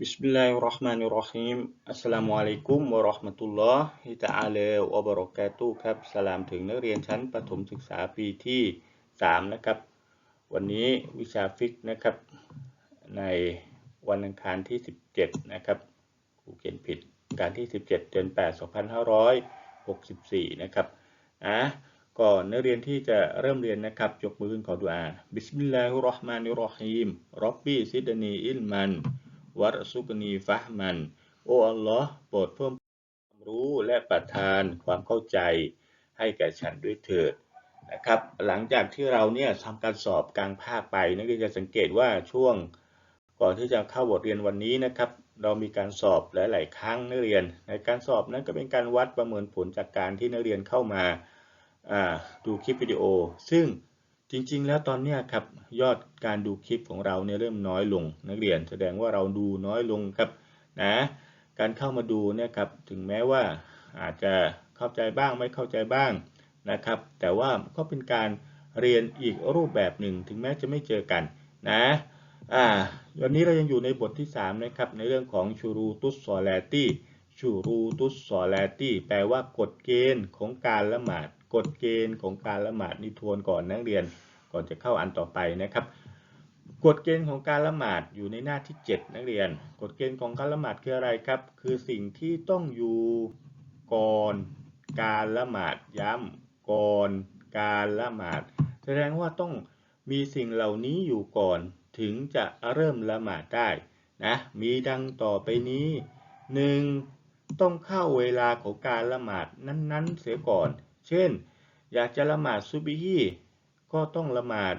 Bismillahirrahmanirrahim Assalamualaikum warahmatullahi ta'ala wabarakatuh ครับ สลามถึงนักเรียนชั้นประถมศึกษาปีที่ 3 นะครับ วันนี้วิชาฟิกนะครับ ในวันอังคารที่ 17 นะครับครูเขียนผิดการที่ 17 เดือน 8 2564 นะครับอะก่อนนักเรียนที่จะเริ่มเรียนนะครับ ยกมือขึ้นขอดุอาบิสมิลลาฮิรราะห์มานิรราะฮีมรอบบี้ซิดานีอิลมัน วัรซุกนีฟะมัน โอ้อัลลอฮ์โปรดเพิ่มความรู้และประทานความเข้าใจให้แก่ฉันด้วยเถิดนะครับหลังจากที่เราเนี่ยทำการสอบกลางภาคไปนักเรียนจะสังเกตว่าช่วงก่อนที่จะเข้าบทเรียนวันนี้นะครับ เรามีการสอบหลาย ๆ ครั้งนักเรียน ในการสอบนั้นก็เป็นการวัดประเมินผลจากการที่นักเรียนเข้ามาดูคลิปวิดีโอ ซึ่ง จริงๆ แล้วตอนนี้ครับยอดการดูคลิปของเราเนี่ยเริ่มน้อยลงนักเรียน แสดงว่าเราดูน้อยลงครับนะการเข้ามาดูเนี่ยครับถึงแม้ว่าอาจจะเข้าใจบ้างไม่เข้าใจบ้างนะครับ แต่ว่าก็เป็นการเรียนอีกรูปแบบหนึ่ง ถึงแม้จะไม่เจอกันนะอ่าวันนี้เรายังอยู่ในบทที่3นะครับในเรื่องของชูรูตุสซอแลตี้ ชูรูตุสซอแลตี้แปลว่ากฎเกณฑ์ของการละหมาดกฎเกณฑ์ของการละหมาดนิทวนก่อนนักเรียนก่อนจะเข้าอันต่อไปนะครับ กฎเกณฑ์ของการละหมาดอยู่ในหน้าที่ 7 นักเรียน กฎเกณฑ์ของการละหมาดคืออะไรครับ คือสิ่งที่ต้องอยู่ก่อนการละหมาดย้ำก่อนการละหมาด แสดงว่าต้องมีสิ่งเหล่านี้อยู่ก่อนถึงจะเริ่มละหมาดได้นะมีดังต่อไปนี้ 1. ต้องเข้าเวลาของการละหมาดนั้นๆ เสียก่อน เช่น อยากจะละหมาดซุบิฮีก็ต้องละหมาด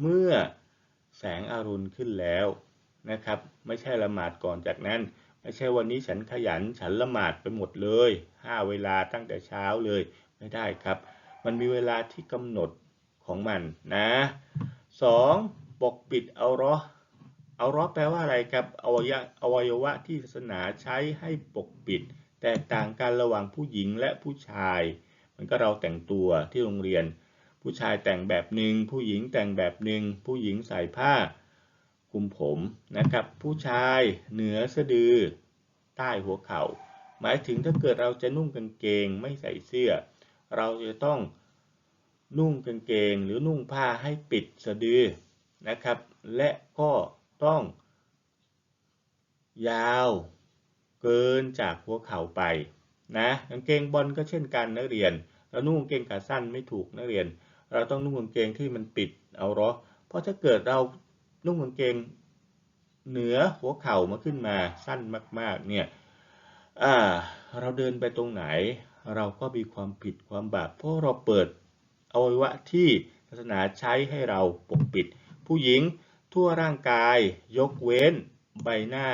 เมื่อแสงอรุณขึ้นแล้วนะครับ ไม่ใช่ละหมาดก่อนจากนั้น ไม่ใช่วันนี้ฉันขยันฉันละหมาดไปหมดเลยห้าเวลาตั้งแต่เช้าเลยไม่ได้ครับ มันมีเวลาที่กำหนดของมันนะ 2. ปกปิดเอารอเอารอแปลว่าอะไรครับอวัยวะที่ศาสนาใช้ให้ปกปิด แตกต่างกันระหว่างผู้หญิงและผู้ชาย มันก็เราแต่งตัวที่โรงเรียน ผู้ชายแต่งแบบหนึ่งผู้หญิงแต่งแบบหนึ่งผู้หญิงใส่ผ้าคลุมผมนะครับ ผู้ชายเหนือสะดือ ใต้หัวเขา่า หมายถึงถ้าเกิดเราจะนุ่งกางเกงไม่ใส่เสื้อ เราจะต้องนุ่งกางเกงหรือนุ่งผ้าให้ปิดสะดือนะครับ และก็ต้อง ยาว เกินจากหัวเข่าไปนะกางเกงบอลก็เช่นกันนักเรียน เรานุ่งกางเกงขาสั้นไม่ถูกนักเรียน เราต้องนุ่งกางเกงที่มันปิดเอาเระเพราะถ้าเกิดเรานุ่งกางเกงเหนือหัวเข่ามาขึ้นมาสั้นมาก ๆ เนี่ยเราเดินไปตรงไหน เราก็มีความผิดความบาปเพราะเราเปิดอวัยวะที่ศาสนาใช้ให้เราปกปิด ผู้หญิงทั่วร่างกายยกเว้นใบหน้า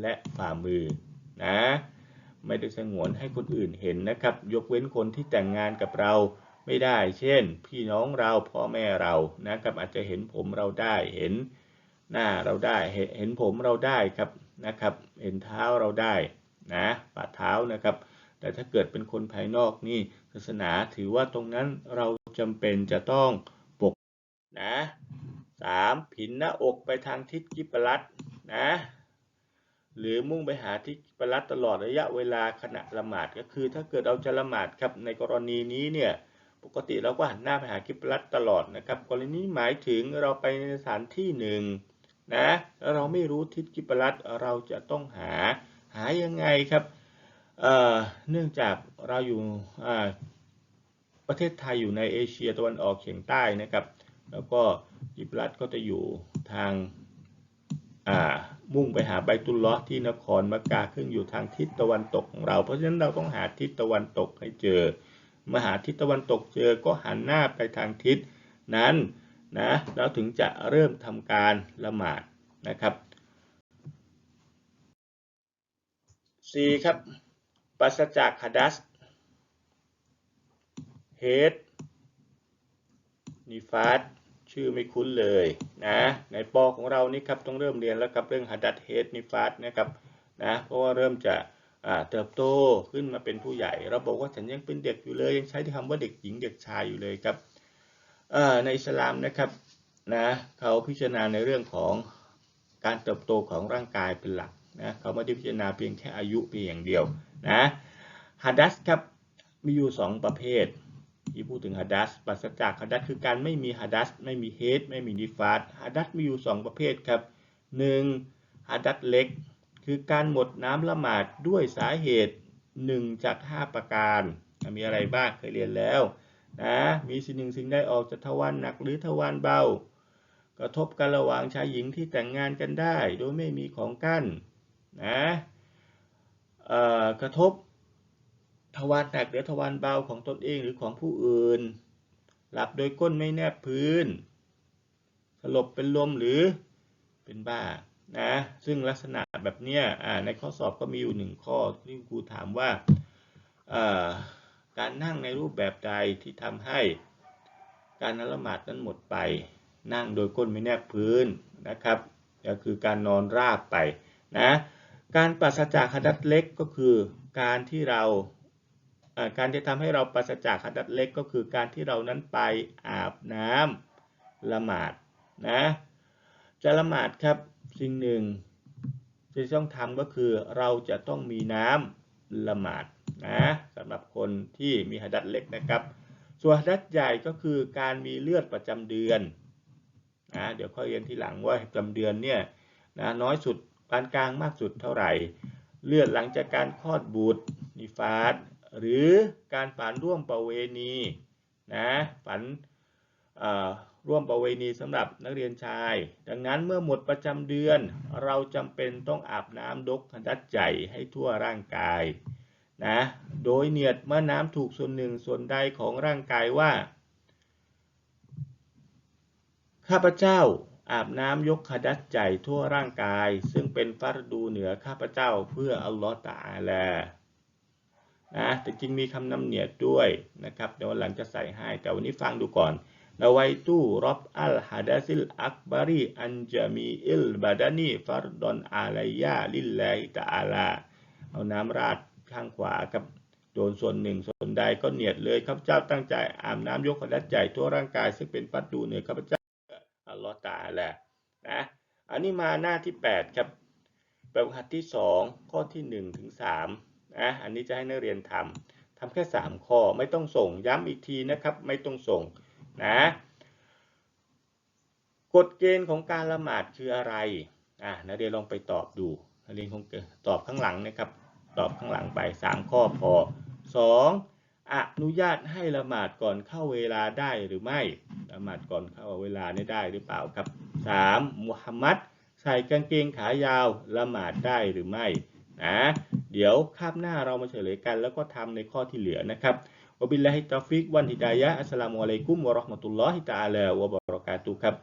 และฝ่ามือนะไม่ได้สงวนให้คนอื่นเห็นนะครับ ยกเว้นคนที่แต่งงานกับเราไม่ได้ เช่น พี่น้องเราพ่อแม่เรานะครับ อาจจะเห็นผมเราได้เห็นหน้าเราได้เห็นผมเราได้ครับนะครับ เห็นเท้าเราได้นะฝ่าเท้านะครับ แต่ถ้าเกิดเป็นคนภายนอกนี่ศาสนาถือว่าตรงนั้นเราจำเป็นจะต้องปกนะสามผินหน้าอกไปทางทิศกิปรัตนะ หรือมุ่งไปหาที่ปรัตตลอดระยะเวลาขณะละหมาดก็คือ ถ้าเกิดเราจะละหมาดครับในกรณีนี้เนี่ยปกติเราก็หันหน้าไปหากิบลัตตลอดนะครับ กรณีนี้หมายถึงเราไปในสถานที่หนึ่งนะแล้วเราไม่รู้ทิศกิบลัตเราจะต้องหาหายังไงครับเเนื่องจากเราอยู่ประเทศไทยอยู่ในเอเชียตะวันออกเฉียงใต้นะครับ แล้วก็กิบลัตก็จะอยู่ทาง มุ่งไปหาใบตุลล้อที่นครมักกะขึ้นอยู่ทางทิศตะวันตกของเรา เพราะฉะนั้นเราต้องหาทิศตะวันตกให้เจอมหาทิศตะวันตกเจอก็หันหน้าไปทางทิศนั้นนะแล้วถึงจะเริ่มทำการละหมาดนะครับ 4. ครับปัสจากฮัดัสเฮดนิฟาส ชื่อไม่คุ้นเลยนะในปอของเรานี่ครับต้องเริ่มเรียนแล้วกับเรื่องฮัดัสเฮดนิฟาสนะครับนะเพราะว่าเริ่มจะเติบโตขึ้นมาเป็นผู้ใหญ่ เราบอกว่าฉันยังเป็นเด็กอยู่เลยยังใช้คำว่าเด็กหญิงเด็กชายอยู่เลยครับในอิสลามนะครับนะเขาพิจารณาในเรื่องของการเติบโตของร่างกายเป็นหลักนะเขาไม่ได้พิจารณาเพียงแค่อายุเพียงอย่างเดียวนะฮัดดัสครับมีอยู่ 2 ประเภท ที่พูดถึงฮัดดัสปราศจากฮัดดัสคือการไม่มีฮัดดัสไม่มีเฮดไม่มีนิฟาสฮัดดัสมีอยู่ 2 ประเภทครับ 1. ฮัดดัสเล็ก คือการหมดน้ำละหมาดด้วยสาเหตุ 1 จาก 5 ประการ มีอะไรบ้างเคยเรียนแล้วนะมีสิ่งหนึ่งสิ่งใดออกจากทวารหนักหรือทวารเบา กระทบกันระหว่างชายหญิงที่แต่งงานกันได้ โดยไม่มีของกั้นนะกระทบ ทวารหนักหรือทวารเบาของตนเองหรือของผู้อื่น หลับโดยก้นไม่แนบพื้น สลบเป็นลมหรือเป็นบ้านะซึ่งลักษณะแบบเนี้ยในข้อสอบก็มีอยู่หนึ่งข้อที่ครูถามว่าการนั่งในรูปแบบใดที่ทำให้การนละหมาดนั้นหมดไป นั่งโดยก้นไม่แนบพื้นนะครับก็คือการนอนราบไปนะการปราศจากหัดัดเล็กก็คือการที่เรา การที่ทำให้เราปราศจากหัดัดเล็กก็คือการที่เรานั้นไปอาบน้ำละหมาดนะจะละหมาดครับสิ่งหนึ่งที่ต้องทำก็คือเราจะต้องมีน้ำละหมาดนะสำหรับคนที่มีหัดัดเล็กนะครับ ส่วนหัดัดใหญ่ก็คือการมีเลือดประจำเดือนนะเดี๋ยวค่อยเรียนทีหลังว่าประจำเดือนเนี่ยนะน้อยสุดปานกลางมากสุดเท่าไหร่ เลือดหลังจากการคลอดบุตรนิฟาส หรือการฝันร่วมประเวณีนะฝันร่วมประเวณีสำหรับนักเรียนชาย ดังนั้นเมื่อหมดประจำเดือน เราจำเป็นต้องอาบน้ำดกหัดัดใหญ่ให้ทั่วร่างกายนะโดยเนียดเมื่อน้ำถูกส่วนหนึ่งส่วนใดของร่างกายว่า ข้าพเจ้าอาบน้ำยกขดัดใจทั่วร่างกาย ซึ่งเป็นฟัรดูเหนือข้าพเจ้าเพื่ออัลลอฮฺตะอาล นะแต่จริงมีคำนำเหนียดด้วยนะครับ เดี๋ยววันหลังจะใส่ให้ แต่วันนี้ฟังดูก่อนนาไวตูรับอัลฮะดัซิลอักบารีอันจามีอิลบาดานีฟัรดอนอาลัยยาลิลลาฮิตะอาลา เอาน้ำราดข้างขวากับโดนส่วนหนึ่งส่วนใดก็เหนียดเลยข้าพเจ้าตั้งใจอาบน้ำยกขดัดใจทั่วร่างกาย ซึ่งเป็นฟัรดูเหนือข้าพเจ้าอัลลอฮ์ตาลานะอันนี้มาหน้าที่ 8 ครับแบบหัดที่ 2 ข้อที่1ถึง3 นะอันนี้จะให้นักเรียนทำทำแค่ 3 ข้อไม่ต้องส่งย้ำอีกทีนะครับ ไม่ต้องส่งนะกฎเกณฑ์ของการละหมาดคืออะไรอะนักเรียนลองไปตอบดูนักเรียนคงตอบข้างหลังนะครับ ตอบข้างหลังไป 3 ข้อพอ 2. อนุญาตให้ละหมาดก่อนเข้าเวลาได้หรือไม่ละหมาดก่อนเข้าเวลานี่ได้หรือเปล่าครับ 3. มุฮัมมัดใส่กางเกงขายาวละหมาดได้หรือไม่นะ เดี๋ยวคาบหน้าเรามาเฉลยกัน แล้วก็ทำในข้อที่เหลือนะครับวบิลลาฮิตาฟิกวันฮิดายะอัสสลามุอะลัยกุมวะราะห์มะตุลลอฮิตะอาลาวะบะเราะกาตุฮ์ครับ